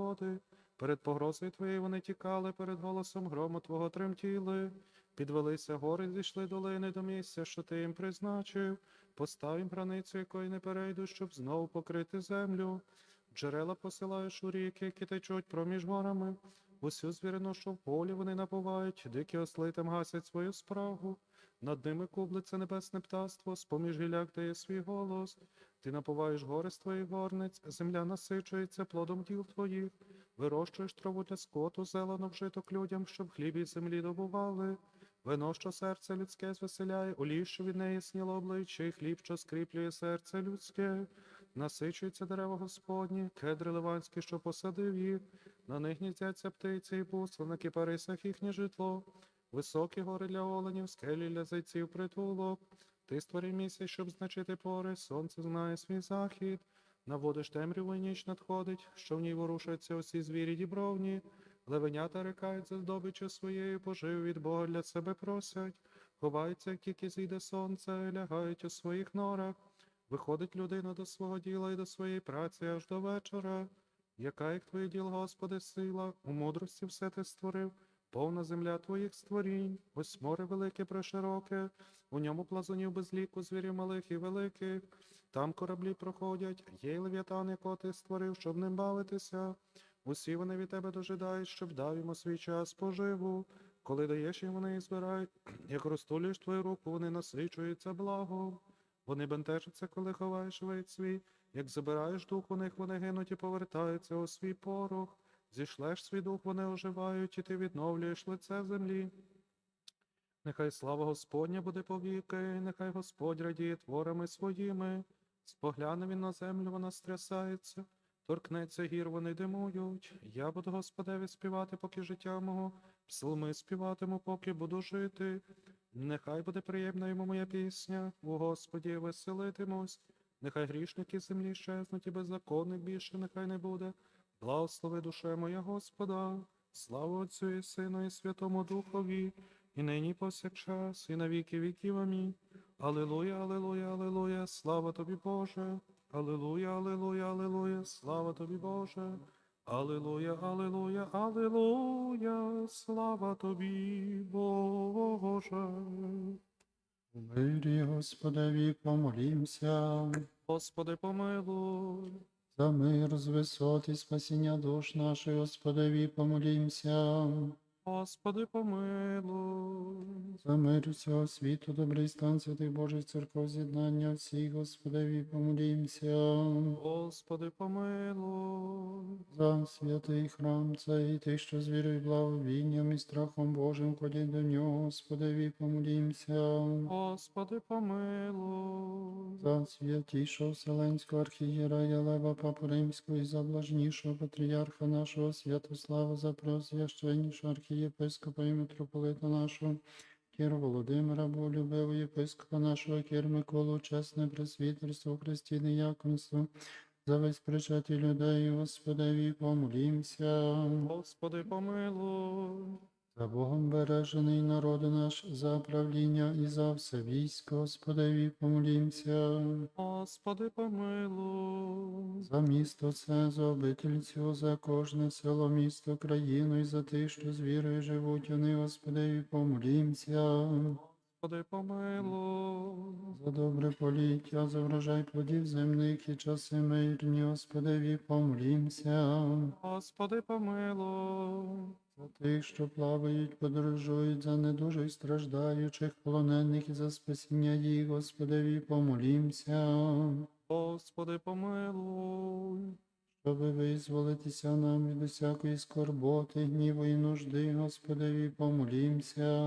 води. Перед погрозою твоєю вони тікали, перед голосом грому твого тремтіли. Підвелися гори, зійшли долини до місця, що ти їм призначив. Постав їм границю, якої не перейду, щоб знову покрити землю. Джерела посилаєш у ріки, які течуть проміж горами. Усю звірину, що в полі вони напувають, дикі осли там гасять свою спрагу. Над ними кублиться небесне птаство, з-поміж гіляк дає свій голос. Ти напуваєш гори з твоїх горниць, земля насичується плодом діл твоїх. Вирощуєш траву для скоту, зелено вжиток людям, щоб хліб із землі добували. Вино, що серце людське звеселяє, олій, що від неї сніло обличчя, і хліб, що скріплює серце людське. Насичуються дерева Господні, кедри ливанські, що посадив їх. На них гніздяться птиці і пусла, на кипарисах їхнє житло. Високі гори для оленів, скелі для зайців притулок. Ти створив місяць, щоб значити пори, сонце знає свій захід. Наводиш темряву і ніч надходить, що в ній ворушаться усі звірі дібровні. Левенята рикають за здобиччю своєю, пожив від Бога для себе просять. Ховаються, як тільки зійде сонце, лягають у своїх норах. Виходить людина до свого діла і до своєї праці аж до вечора. Яка як твоє діл, Господи, сила, у мудрості все ти створив, повна земля твоїх створінь, ось море велике прошироке, у ньому плазунів без ліку звірів малих і великих. Там кораблі проходять, є й лев'ятан, якого ти створив, щоб ним бавитися. Усі вони від тебе дожидають, щоб дав йому свій час поживу. Коли даєш їм, вони і збирають, як розтулюєш твою руку, вони насичуються благом. Вони бентежаться, коли ховаєш вид свій, як забираєш дух у них, вони гинуть і повертаються у свій порох. Зішлеш свій дух, вони оживають, і ти відновлюєш лице землі. Нехай слава Господня буде повіки, нехай Господь радіє творами своїми. Спогляне він на землю, вона стрясається, торкнеться гір, вони димують. Я буду Господеві співати, поки життя мого, псалми співатиму, поки буду жити. Нехай буде приємна йому моя пісня, у Господі веселитимусь. Нехай грішники землі щезнуть і беззаконних більше нехай не буде. Благослови душе моя Господа, слава Отцю і Сину, і Святому Духові, і нині повсякчас, і на віки віків. Амінь. Алілуя, алілуя, алілуя, слава тобі, Боже. Алілуя, алілуя, алілуя, слава тобі, Боже. Алілуя, алілуя, алілуя, слава тобі, Боже. Мирі Господеві помолімся, Господи, помилуй. За мир з висоти спасіння душ наших, Господеві помолімся, Господи, помилуй. за мир всього світу, добрий стан святих Божих церков, з'єднання всіх, Господеві помолімся, Господи, помилуй. за святий храм цей, тих, що з вірою, благовінням і страхом Божим ходять до нього, Господеві помолімся. Господи, помилуй. За святішого Вселенського архієрея Лева Папу Римського і за блажнішого патріарха нашого Святослава, за преосвященнішого архієпископа і митрополита нашого, Кір Володимира, Болюбивого єпископа нашого, Кір Миколу, чесне пресвітерство, Христі, якомство, за весь причати людей, Господеві, помолімся. Господи, помилуй. За Богом бережений народ наш, за правління і за все військо, Господеві, помолімся. Господи, помилуй. За місто це, за обитель цього, за кожне село, місто, країну і за тих, що з вірою живуть, вони, Господеві, помолімся. Господи, помилуй. За добре поліття, за врожай плодів земних і часи мирні, Господеві, помолімся. Господи, помилуй. За тих, що плавають, подорожують, за недужих страждаючих, полонених і за спасіння їх, Господеві, помолімся. Господи, помилуй. Щоби визволитися нам від усякої скорботи, гніву і нужди, Господеві, помолімся.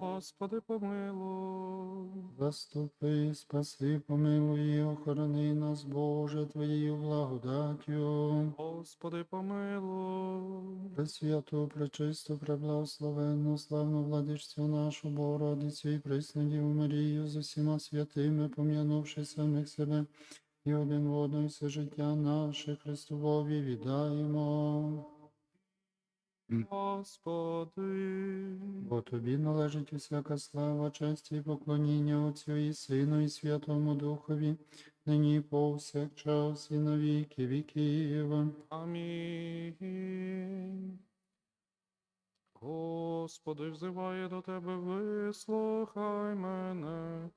Господи, помилуй. Заступи, спаси, помилуй, і охорони нас, Боже, Твоєю благодаттю. Господи, помилуй. Пресвяту, пречисту, преблагословенну, славну владичцю нашу, Богородицю і Преснодіву Марію з усіма святими, пом'янувши самих себе і один в одного, і все життя наше Христові віддаємо. Господи, бо тобі належить усяка слава, честь і поклоніння Отцю і Сину, і Святому Духові, нині повсякчас, і на віки віків. Амінь. Господи, взиває до тебе, вислухай мене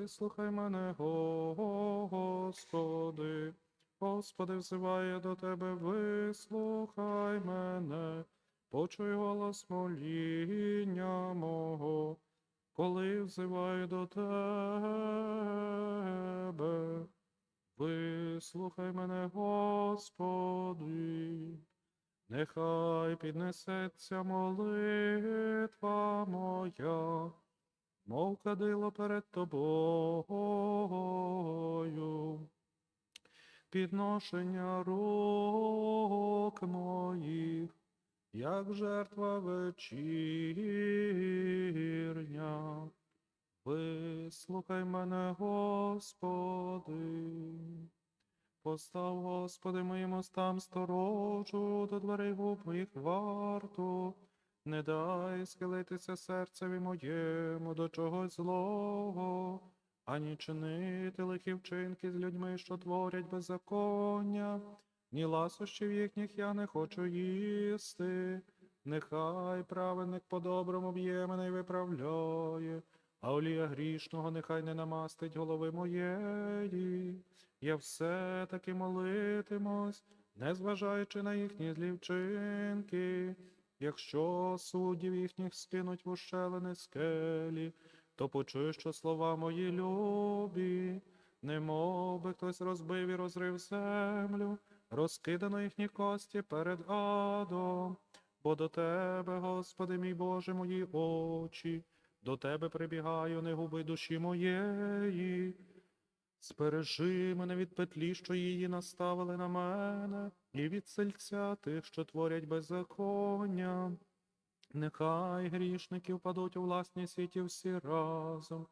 вислухай мене, Господи. Господи, взиває до тебе, вислухай мене, почуй голос моління мого, коли взиваю до тебе. Вислухай мене, Господи, нехай піднесеться молитва моя, мов кадило перед тобою, підношення рук моїх, як жертва вечірня. Вислухай мене, Господи. Постав, Господи, моїм устам сторожу, до дверей губ моїх варту. Не дай схилитися серцеві моєму до чогось злого, ані чинити лихі вчинки з людьми, що творять беззаконня, ні ласощів їхніх я не хочу їсти. Нехай праведник по-доброму б'є мене й виправляє, а олія грішного нехай не намастить голови моєї. Я все-таки молитимусь, незважаючи на їхні злі вчинки. Якщо суддів їхніх скинуть в ущелини скелі, то почуй, що слова мої любі, немов би хтось розбив і розрив землю, розкидано їхні кості перед адом. Бо до тебе, Господи мій Боже, мої очі, до тебе прибігаю, не губи душі моєї. Збережи мене від петлі, що її наставили на мене, і від сельця тих, що творять беззаконня. Нехай грішники впадуть у власні сіті всі разом,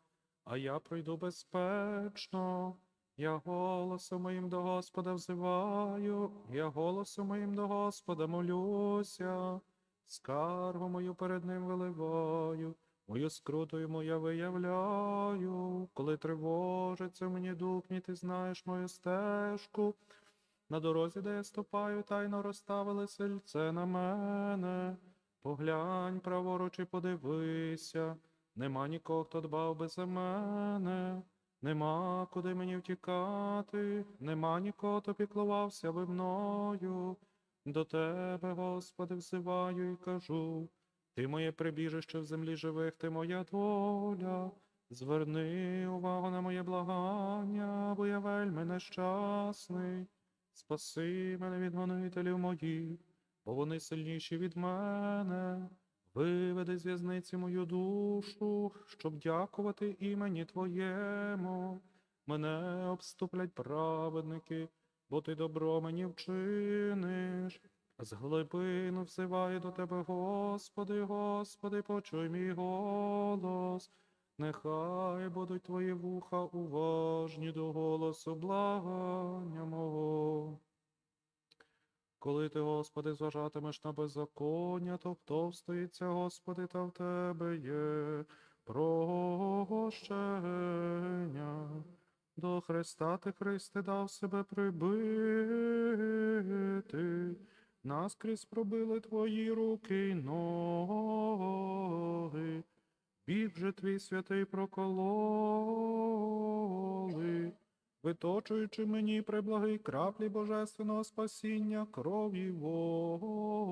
а я пройду безпечно. Я голосом моїм до Господа взиваю, я голосом моїм до Господа молюся, скаргу мою перед ним виливаю. Мою скруту йому я виявляю, коли тривожиться мені дух, мій, ти знаєш мою стежку. На дорозі, де я ступаю, тайно розставили сельце на мене. Поглянь праворуч і подивися, нема нікого, хто дбав би за мене, нема куди мені втікати, нема нікого, хто піклувався би мною. До тебе, Господи, взиваю і кажу. Ти моє прибіжище в землі живих, ти моя доля. Зверни увагу на моє благання, бо я вельми нещасний. Спаси мене від гонителів моїх, бо вони сильніші від мене. Виведи з в'язниці мою душу, щоб дякувати імені Твоєму. Мене обступлять праведники, бо ти добро мені вчиниш. З глибину взиваю до тебе, Господи, Господи, почуй мій голос. Нехай будуть твої вуха уважні до голосу благання мого. Коли ти, Господи, зважатимеш на беззаконня, то хто встоїться, Господи, та в тебе є прощення. До Христа ти, Христе, дав себе прибити. Наскрізь пробили твої руки й ноги, біг же твій святий прокололи, виточуючи мені приблагий краплі божественного спасіння, крові воду,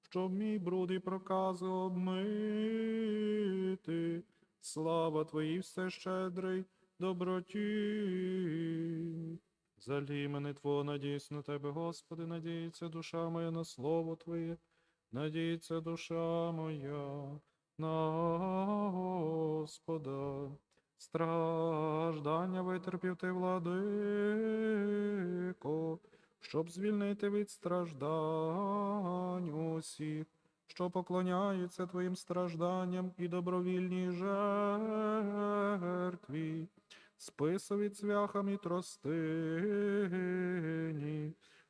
щоб мій бруд і прокази обмити. Слава твоїй всещедрий доброті. Залій мене Твого, надіюсь на Тебе, Господи, надіється душа моя на Слово Твоє, надіється душа моя на Господа. Страждання витерпів ти, владико, щоб звільнити від страждань усіх, що поклоняються Твоїм стражданням і добровільній жертві списові цвяхам і тростині,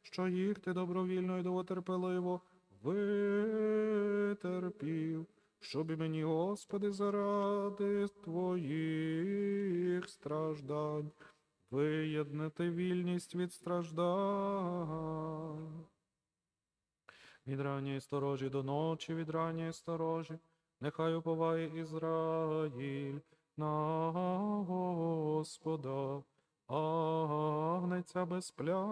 що їх ти добровільно і довготерпеливо витерпів, щоб і мені, Господи, заради Твоїх страждань, виєднати вільність від страждань. Від ранньої сторожі до ночі, від ранньої сторожі, нехай уповає Ізраїль на Господа, агнеця безплямна,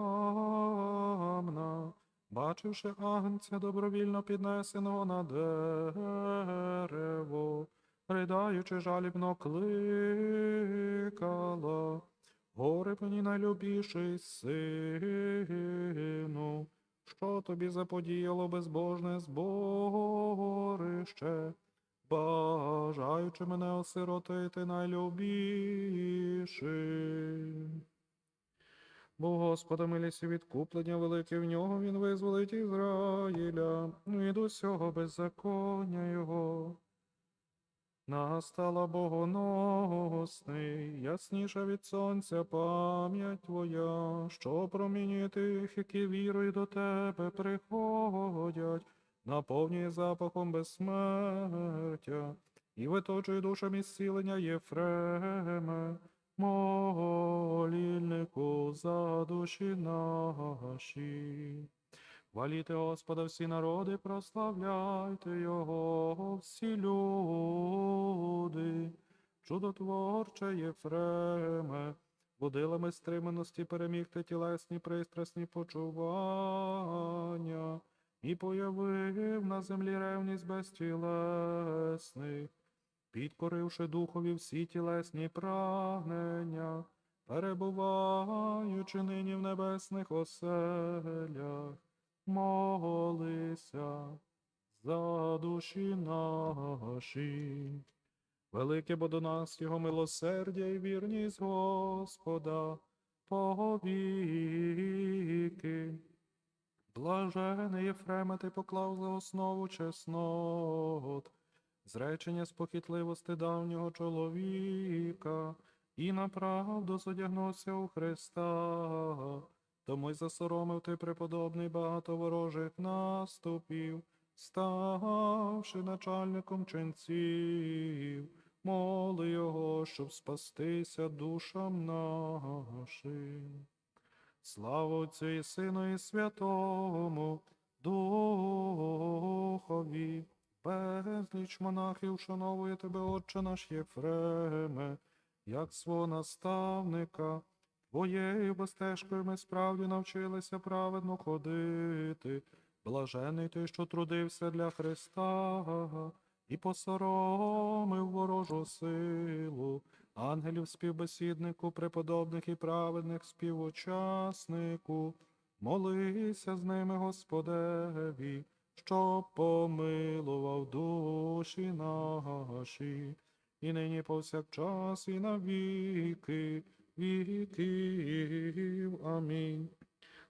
бачивши агнця добровільно піднесеного на дерево, ридаючи жалібно кликала. Горе мені найлюбіший сину, що тобі заподіяло безбожне зборище, бажаючи мене осиротити найлюбіший. Бо Господа милість і відкуплення велике в нього він визволить Ізраїля від усього беззаконня його. Настала богоносний, ясніша від сонця пам'ять твоя, що промінює тих, які вірою до тебе приходять, наповнює запахом безсмертя, і виточує душам зцілення Єфреме, молільнику за душі наші. Хваліте Господа всі народи, прославляйте Його всі люди. Чудотворче Єфреме, будилами стриманості перемігти тілесні пристрасні почування, і появив на землі ревність безтілесних, підкоривши духові всі тілесні прагнення, перебуваючи нині в небесних оселях молися за душі наші. Велике бо до нас Його милосердя і вірність Господа повіки. Блажений Єфреме, ти поклав за основу чеснот, зречення спохитливости давнього чоловіка, і на правду зодягнувся у Христа. Тому й засоромив ти преподобний багато ворожих наступів, ставши начальником ченців, моли його, щоб спастися душам нашим. Слава Отцю і Сину і Святому Духові, безліч монахів шановує тебе, Отче наш Єфреме, як свого наставника. Твоєю безтежкою ми справді навчилися праведно ходити. Блажений той, що трудився для Христа, і посоромив ворожу силу, ангелів співбесіднику, преподобних і праведних співучаснику. Молися з ними, Господеві, щоб помилував душі наші, і нині повсякчас, і навіки віків. Амінь.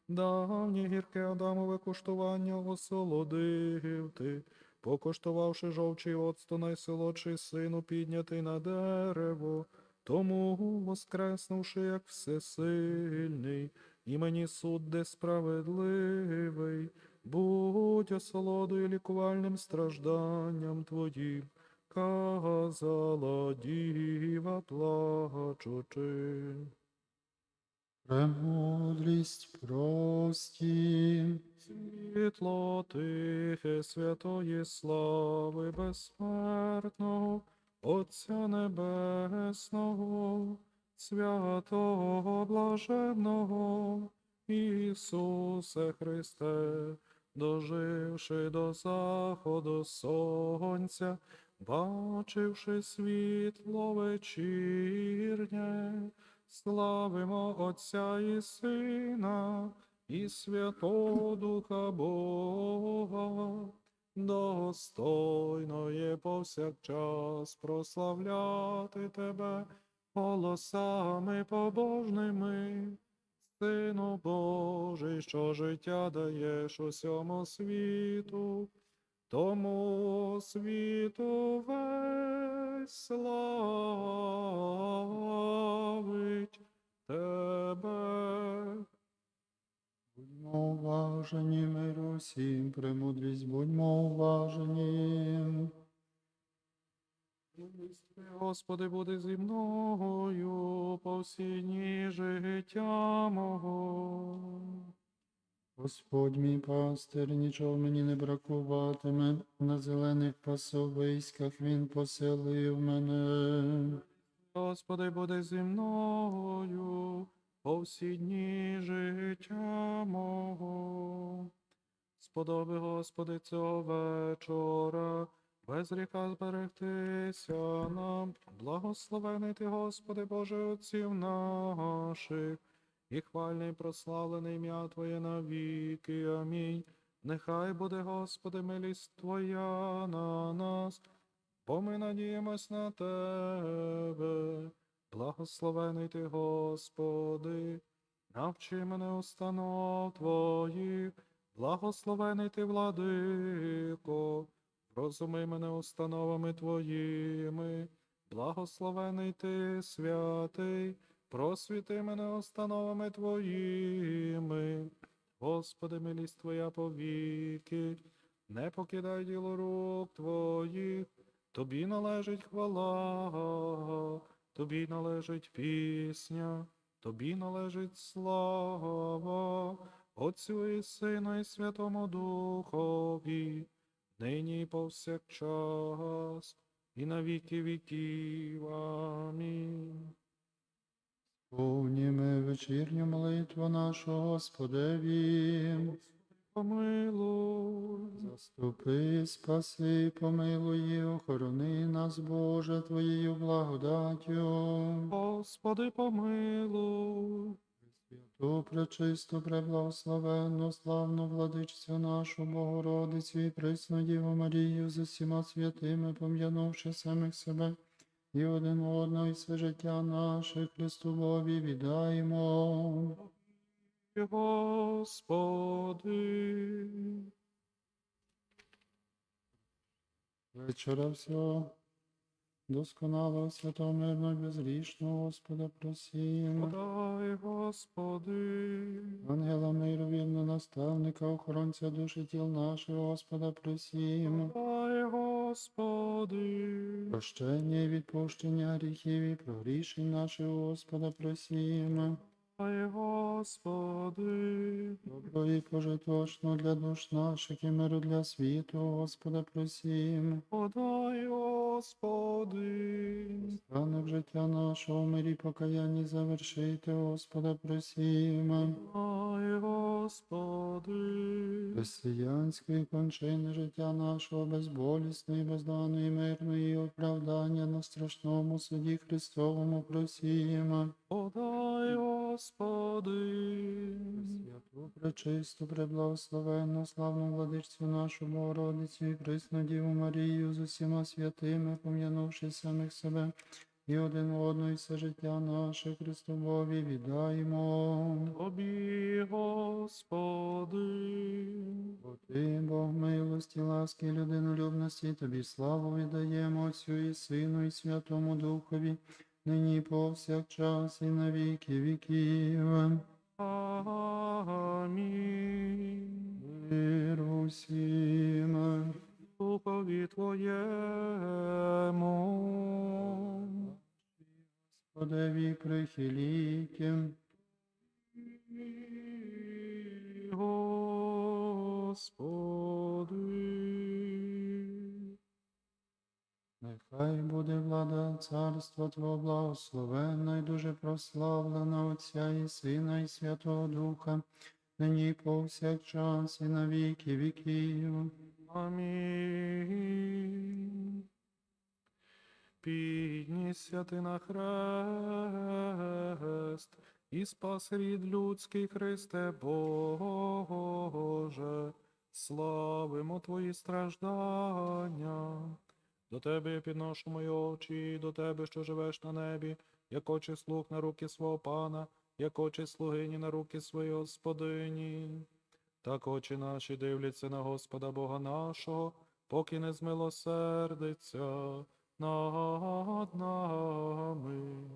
Давнє гірке Адамове куштування осолодив ти, покуштувавши жовчий оцту найсолодший сину, піднятий на дерево, тому, воскреснувши, як всесильний, імені судде справедливий, будь осолодою лікувальним стражданням твоїм казала діва плачучи. Премудрість прості, Світло тихе святої слави безсмертного, Отця Небесного, святого блаженного, Ісусе Христе, доживши до заходу сонця, бачивши світло вечірнє, славимо Отця і Сина, і Святого Духа Бога, достойно є повсякчас прославляти Тебе голосами побожними, Сину Божий, що життя даєш усьому світу, тому світу весь славить Тебе. будьмо уважені, миру всім, премудрість, будьмо уважені. Господи, буде зі мною по всі дні життя мого. Господь мій пастир, нічого мені не бракуватиме, на зелених пасовиськах він поселив мене. Господи, буде зі мною по всі дні життя мого. Сподоби, Господи, цього вечора, без гріха зберегтися нам. Благословений Ти, Господи, Боже Отців наших, і хвальний прославлений ім'я Твоє навіки. Амінь. Нехай буде, Господи, милість Твоя на нас, бо ми надіємось на Тебе. Благословений Ти, Господи, навчи мене установ Твоїх, благословений Ти, владико, розуми мене установами Твоїми, благословений Ти, святий, просвіти мене установами Твоїми. Господи, милість Твоя повіки, не покидай діло рук Твоїх, Тобі належить хвала, Тобі належить пісня, Тобі належить слава, Отцю і Сину і Святому Духові, нині і повсякчас, і на віки віків. Амінь. Повніми вечірню молитву нашу Господеві. Помилуй. Заступи, спаси, помилуй, охорони нас, Боже, Твоєю благодаттю. Господи, помилуй. Святу, пречисту, преблагословенну, славну владичцю нашу Богородицю і присну Діву Марію з усіма святими, пом'янувши самих себе і один одного, і все життя наше Христу Бові віддаємо. Господи. Вечора всього досконалого, святого, мирного, і безгрішного Господа просімо. Подай, Господи. Ангела миру, вірно, наставника, охоронця душі тіл нашого, Господа просімо. Подай, Господи. Прощення і відпущення гріхів і прогрішень наших, Господа просімо. Господи. Добро і пожиточно для душ наших і миру для світу, Господа просімо. Подай, Господи. Стане в життя нашого в мирі покаянні завершити, Господа просімо. Подай, Господи. Християнської кончини життя нашого безболісної, безданої, мирної оправдання на страшному суді Христовому просіємо. Подай, Господи. Святу, пречисту, преблагословенну, славну владичцю нашу Богородицю і присну Діву Марію з усіма святими, пом'янувши самих себе і один одного, і все життя наше Христові віддаємо. Тобі, Господи. Бо Ти, Бог милості, ласки, людинолюбності, тобі славу віддаємо Отцю і Сину, і Святому Духові, нині повсякчас, і на віки віків. Амінь. Мир усім. Духові Твоєму. Господеві прихиліки, Господи. Нехай буде влада царства Твого благословенна і дуже прославлена Отця і Сина, і Святого Духа, нині повсякчас, і на віки віків. Амінь. Піднісся ти на хрест, і спас рід людський Христе Боже, славимо Твої страждання. До Тебе я підношу мої очі, до Тебе, що живеш на небі, як очі слуг на руки свого пана, як очі слугині на руки своєї господині. Так очі наші дивляться на Господа Бога нашого, поки не змилосердиться над нами.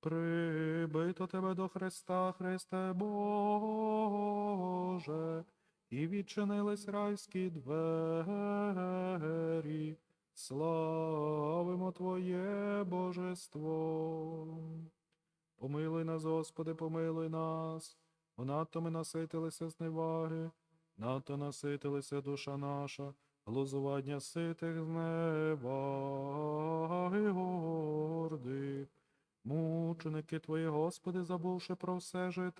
Прибито тебе до Христа, Христе Боже, і відчинились райські двері. Славимо Твоє Божество. Помилуй нас, Господи, помилуй нас. бо надто ми наситилися зневаги, надто наситилися душа наша, глузування ситих зневаги гордих. Мученики Твої, Господи, забувши про все житейське,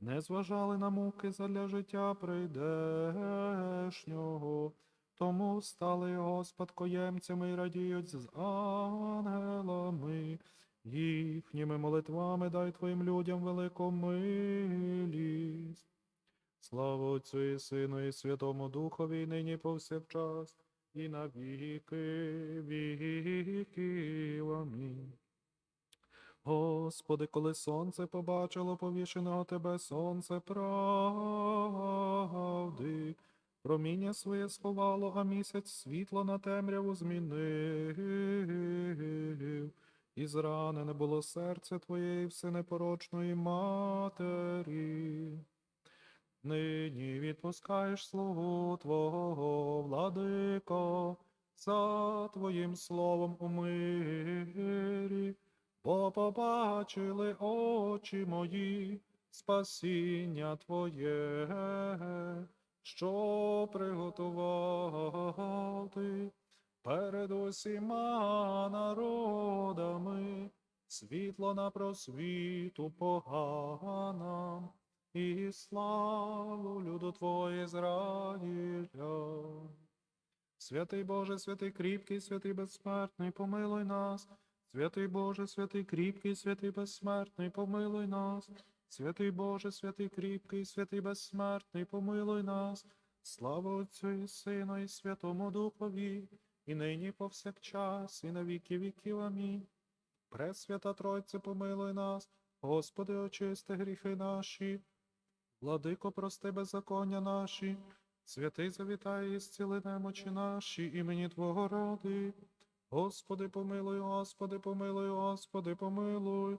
не зважали на муки задля життя прийдешнього. Тому стали Господкоємцями і радіють з ангелами. Їхніми молитвами дай Твоїм людям велику милість. Слава Отцю і Сину, і Святому Духові, і нині повсякчас, і на віки віків. Господи, коли сонце побачило повішеного Тебе сонце правди, проміння своє сховало, а місяць світло на темряву змінив. І зранене було серце Твоєї всенепорочної матері. Нині відпускаєш слугу Твого, владико, за Твоїм словом у мирі, бо побачили очі мої спасіння Твоє, що приготував ти перед усіма народами, світло на просвіту поганам і славу люду Твого Ізраїля. Святий Боже, святий кріпкий, святий безсмертний, помилуй нас. Святий Боже, святий кріпкий, святий безсмертний, помилуй нас. Святий Боже, святий кріпкий, святий безсмертний, помилуй нас. Слава Отцю і Сину, і Святому Духові, і нині повсякчас, і на віки віків. Амінь. Пресвята Тройце, помилуй нас, Господи, очисти гріхи наші. Владико, прости беззаконня наші, святий завітай і зціли немочі наші, імені Твого ради. Господи, помилуй, Господи, помилуй, Господи, помилуй.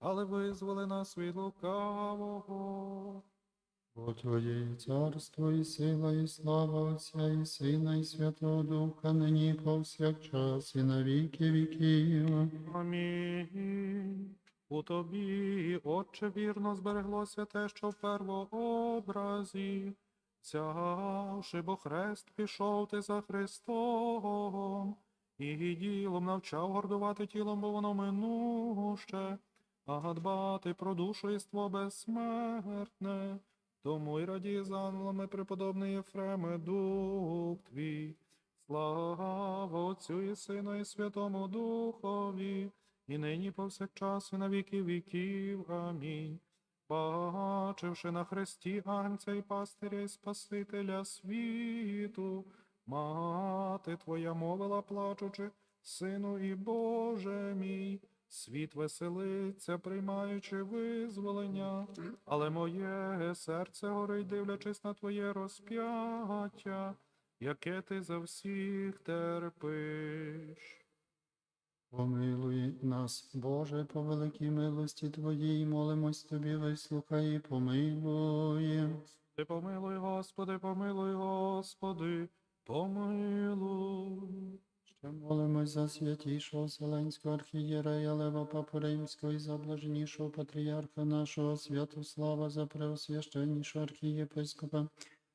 але визволи нас від лукавого. Бо Твоє є царство і сила, і слава Отця, і Сина, і Святого Духа, нині повсякчас, і на віки віків. Амінь. У тобі, Отче, вірно збереглося те, що в первообразі. Цявши, бо хрест пішов ти за Христом, і ділом навчав гордувати тілом, бо воно минуще, а дбати про душу єство безсмертне. Тому й раді з ангелами преподобний Єфреме, дух твій. Слава Отцю і Сину, і Святому Духові, і нині повсякчас, і на віки віків. Амінь. Бачивши на хресті Агнця і пастиря і Спасителя світу, мати твоя мовила, плачучи, Сину і Боже мій, світ веселиться, приймаючи визволення, але моє серце горить, дивлячись на твоє розп'яття, яке ти за всіх терпиш. Помилуй нас, Боже, по великій милості Твоїй, молимось Тобі, вислухай і помилуй. Ти помилуй, Господи, помилуй, Господи, помилуй. Ще молимось за святішого Вселенського архієрея Лева Папу Римського і за блаженнішого патріарха нашого Святослава, за преосвященнішого архієпископа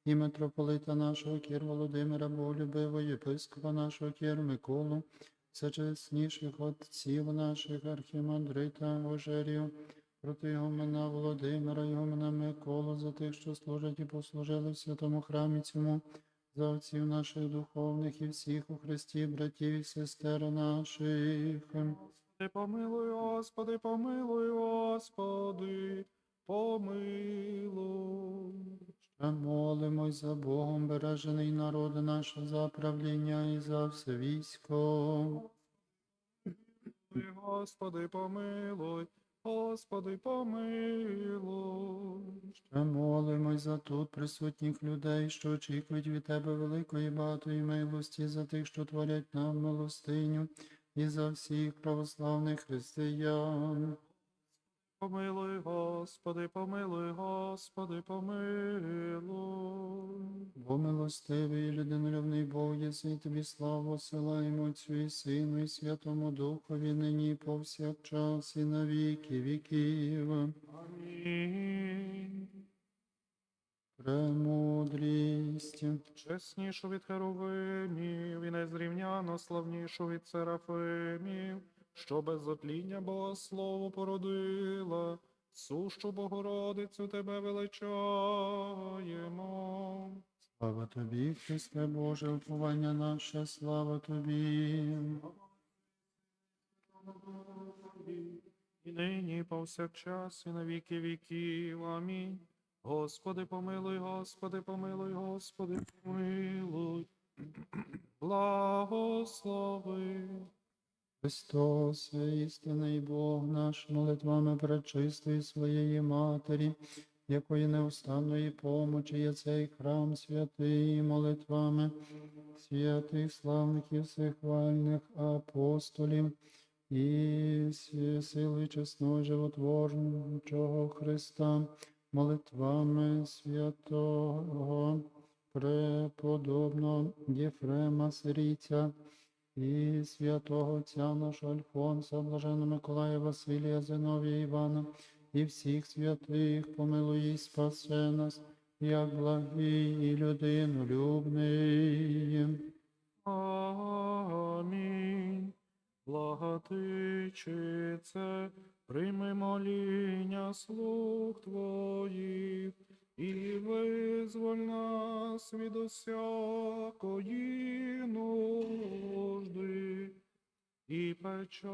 і митрополита нашого Кір Володимира Боголюбивого, єпископа нашого Кір Миколу, за чесніших отців наших архімандрита Ожерію, проти Йогомена Володимира, Йогомена Миколу, за тих, що служать і послужили в святому храмі цьому, за отців наших духовних і всіх у Христі, братів і сестер наших. Ти помилуй, Господи, помилуй, Господи, помилуй. Ще молимось за Богом бережений народ наш, за правління і за все військо. Господи, помилуй, Господи, помилуй. Ще молимось за тут присутніх людей, що очікують від Тебе великої багатої милості, за тих, що творять нам милостиню, і за всіх православних християн. Помилуй, Господи, помилуй, Господи, помилуй. Бо милостивий людинолюбний Бог єси, тобі славу силаємо Отцю і Сину, і Святому Духові, нині повсякчас, і на віки віків. Амінь. Премудрість. Чеснішу від херовимів і незрівняно славнішу від серафимів, що без отління Бога Слово породила, сущу Богородицю тебе величаємо. Слава тобі, Христе Боже, уповання наше, слава тобі. І нині, і повсякчас, і на віки віків. Амінь. Господи, помилуй, Господи, помилуй, Господи, помилуй. Благослови. Христос, істинний Бог наш, молитвами пречистої своєї Матері, якої неустанної помочі є цей храм святий, молитвами святих, славних і всехвальних апостолів, і сили чесного животворчого Христа, молитвами святого преподобного Єфрема Сирійця, і святого отця нашого Альфонса, блаженного Миколая Василія, Зиновія Івана, і всіх святих, помилуй і спасе нас, як благий і людинолюбний. Амінь. Благотичице, прийми моління слуг Твоїх, і визволь нас від усякої нужди і печалі.